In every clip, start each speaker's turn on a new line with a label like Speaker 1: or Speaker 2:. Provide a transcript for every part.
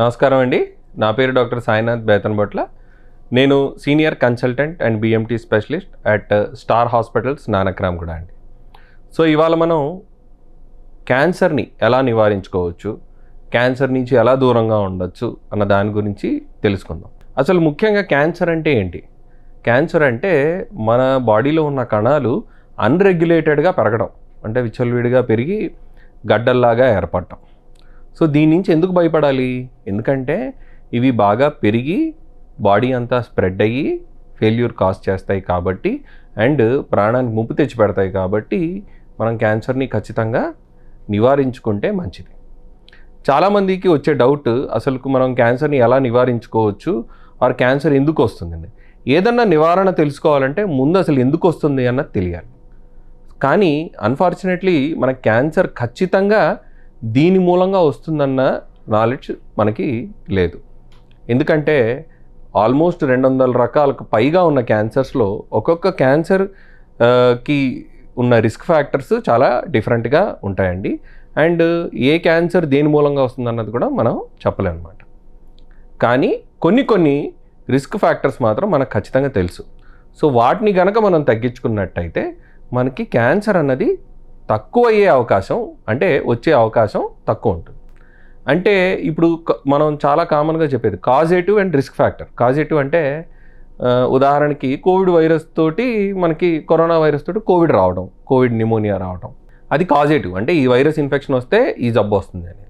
Speaker 1: నమస్కారం అండి. నా పేరు డాక్టర్ సాయినాథ్ బేతన్బొట్ల నేను senior consultant and BMT specialist at star hospitals Nanakram కూడా అండి. సో ఇవాళ మనం క్యాన్సర్ని ఎలా నివారించుకోవచ్చు క్యాన్సర్ నుంచి ఎలా దూరంగా ఉండొచ్చు అన్న దాని గురించి తెలుసుకుందాం. అసలు ముఖ్యంగా క్యాన్సర్ అంటే ఏంటి? క్యాన్సర్ అంటే మన బాడీలో ఉన్న కణాలు అన్రెగ్యులేటెడ్గా పెరగడం అంటే విచ్చలవిడిగా పెరిగి గడ్డల్లాగా ఏర్పడటం. సో దీని నుంచి ఎందుకు భయపడాలి? ఎందుకంటే ఇవి బాగా పెరిగి బాడీ అంతా స్ప్రెడ్ అయ్యి ఫెయిల్యూర్ కాజ్ చేస్తాయి కాబట్టి అండ్ ప్రాణానికి ముప్పు తెచ్చి పెడతాయి కాబట్టి మనం క్యాన్సర్ని ఖచ్చితంగా నివారించుకుంటే మంచిది. చాలామందికి వచ్చే డౌట్ అసలు మనం క్యాన్సర్ని ఎలా నివారించుకోవచ్చు? ఆర్ క్యాన్సర్ ఎందుకు వస్తుందండి? ఏదన్నా నివారణ తెలుసుకోవాలంటే ముందు అసలు ఎందుకు వస్తుంది అన్నది తెలియాలి. కానీ అన్ఫార్చునేట్లీ మన క్యాన్సర్ ఖచ్చితంగా దీని మూలంగా వస్తుందన్న నాలెడ్జ్ మనకి లేదు. ఎందుకంటే ఆల్మోస్ట్ రెండు వందల రకాలకు పైగా ఉన్న క్యాన్సర్స్లో ఒక్కొక్క క్యాన్సర్కి ఉన్న రిస్క్ ఫ్యాక్టర్స్ చాలా డిఫరెంట్గా ఉంటాయండి. అండ్ ఏ క్యాన్సర్ దేని మూలంగా వస్తుందన్నది కూడా మనం చెప్పలేమన్నమాట. కానీ కొన్ని కొన్ని రిస్క్ ఫ్యాక్టర్స్ మాత్రం మనకు ఖచ్చితంగా తెలుసు. సో వాటిని కనుక మనం తగ్గించుకున్నట్టయితే మనకి క్యాన్సర్ అన్నది తక్కువ అయ్యే అవకాశం అంటే వచ్చే అవకాశం తక్కువ ఉంటుంది. అంటే ఇప్పుడు మనం చాలా కామన్గా చెప్పేది causative and risk factor causative అంటే ఉదాహరణకి కోవిడ్ వైరస్ తోటి మనకి కరోనా వైరస్ తోటి కోవిడ్ రావడం కోవిడ్ నిమోనియా రావడం. అది కాజేటివ్ అంటే ఈ వైరస్ ఇన్ఫెక్షన్ వస్తే ఈ జబ్బు వస్తుంది అనేది.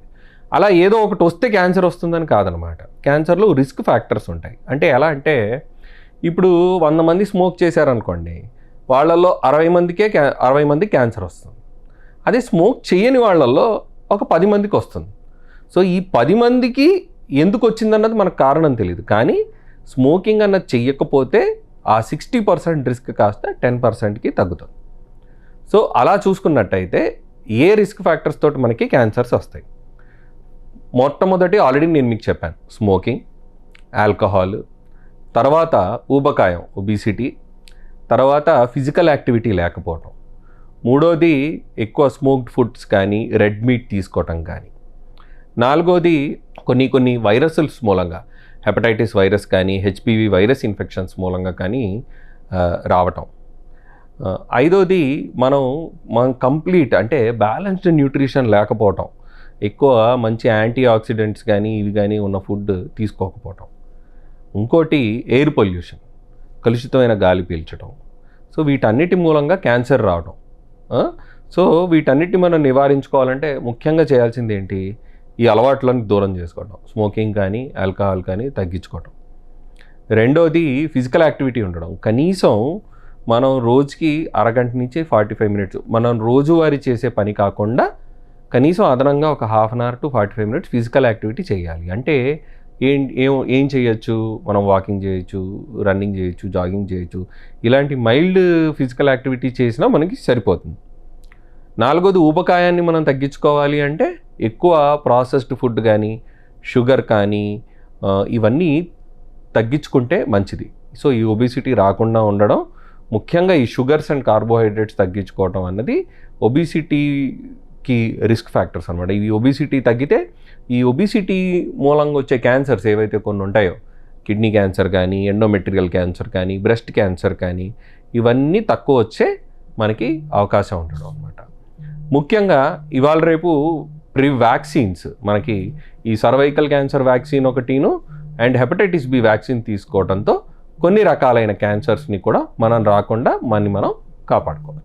Speaker 1: అలా ఏదో ఒకటి వస్తే క్యాన్సర్ వస్తుందని కాదనమాట. క్యాన్సర్లో రిస్క్ ఫ్యాక్టర్స్ ఉంటాయి. అంటే ఎలా అంటే ఇప్పుడు వంద మంది స్మోక్ చేశారనుకోండి వాళ్ళల్లో అరవై మందికే క్యా అరవై మందికి క్యాన్సర్ వస్తుంది. అదే స్మోక్ చేయని వాళ్ళల్లో ఒక పది మందికి వస్తుంది. సో ఈ పది మందికి ఎందుకు వచ్చిందన్నది మనకు కారణం తెలియదు కానీ స్మోకింగ్ అన్నది చెయ్యకపోతే ఆ సిక్స్టీ పర్సెంట్ రిస్క్ కాస్త టెన్ పర్సెంట్కి తగ్గుతుంది. సో అలా చూసుకున్నట్టయితే ఏ రిస్క్ ఫ్యాక్టర్స్ తోటి మనకి క్యాన్సర్స్ వస్తాయి? మొట్టమొదటి ఆల్రెడీ నేను మీకు చెప్పాను. స్మోకింగ్ ఆల్కహాల్ తర్వాత ఊబకాయం ఒబిసిటీ తర్వాత ఫిజికల్ యాక్టివిటీ లేకపోవటం. మూడోది ఎక్కువ స్మోక్డ్ ఫుడ్స్ కానీ రెడ్ మీట్ తీసుకోవటం కానీ. నాలుగోది కొన్ని కొన్ని వైరసల్స్ మూలంగా హెపటైటిస్ వైరస్ కానీ హెచ్పివి వైరస్ ఇన్ఫెక్షన్స్ మూలంగా కానీ రావటం. ఐదోది మనం మనం కంప్లీట్ అంటే బ్యాలెన్స్డ్ న్యూట్రిషన్ లేకపోవటం. ఎక్కువ మంచి యాంటీ ఆక్సిడెంట్స్ కానీ ఇవి కానీ ఉన్న ఫుడ్ తీసుకోకపోవటం. ఇంకోటి ఎయిర్ పొల్యూషన్ కలుషితమైన గాలి పీల్చడం సో వీటన్నిటి మూలంగా క్యాన్సర్ రావడం సో వీటన్నిటిని మనం నివారించుకోవాలంటే ముఖ్యంగా చేయాల్సింది ఏంటి ఈ అలవాట్లను దూరం చేసుకోవడం స్మోకింగ్ కానీ ఆల్కహాల్ కానీ తగ్గించుకోవడం రెండోది ఫిజికల్ యాక్టివిటీ ఉండడం. కనీసం మనం రోజుకి అరగంట నుంచి ఫార్టీ ఫైవ్ మినిట్స్ మనం రోజువారీ చేసే పని కాకుండా కనీసం అదనంగా ఒక half an hour to forty five minutes physical activity చేయాలి. అంటే ఏం ఏం ఏం చేయొచ్చు? మనం వాకింగ్ చేయొచ్చు రన్నింగ్ చేయొచ్చు జాగింగ్ చేయొచ్చు. ఇలాంటి మైల్డ్ ఫిజికల్ యాక్టివిటీ చేసినా మనకి సరిపోతుంది. నాలుగోది ఊబకాయాన్ని మనం తగ్గించుకోవాలి అంటే ఎక్కువ ప్రాసెస్డ్ ఫుడ్ కానీ షుగర్ కానీ ఇవన్నీ తగ్గించుకుంటే మంచిది. సో ఈ ఒబిసిటీ రాకుండా ఉండడం ముఖ్యంగా ఈ షుగర్స్ అండ్ కార్బోహైడ్రేట్స్ తగ్గించుకోవడం అన్నది కి రిస్క్ ఫ్యాక్టర్స్ అనమాట ఈ ఒబిసిటీ తగ్గితే ఈ ఒబిసిటీ మూలంగా వచ్చే క్యాన్సర్స్ ఏవైతే కొన్ని ఉంటాయో కిడ్నీ క్యాన్సర్ కానీ ఎండోమెట్రియల్ క్యాన్సర్ కానీ బ్రెస్ట్ క్యాన్సర్ కానీ ఇవన్నీ తక్కువ వచ్చే మనకి అవకాశం ఉండడం అనమాట ముఖ్యంగా ఇవాళ రేపు ప్రి వ్యాక్సిన్స్ మనకి ఈ సర్వైకల్ క్యాన్సర్ వ్యాక్సిన్ ఒకటిను అండ్ హెపటైటిస్ బి వ్యాక్సిన్ తీసుకోవడంతో కొన్ని రకాలైన క్యాన్సర్స్ని కూడా మనం రాకుండా మనని మనం కాపాడుకోవచ్చు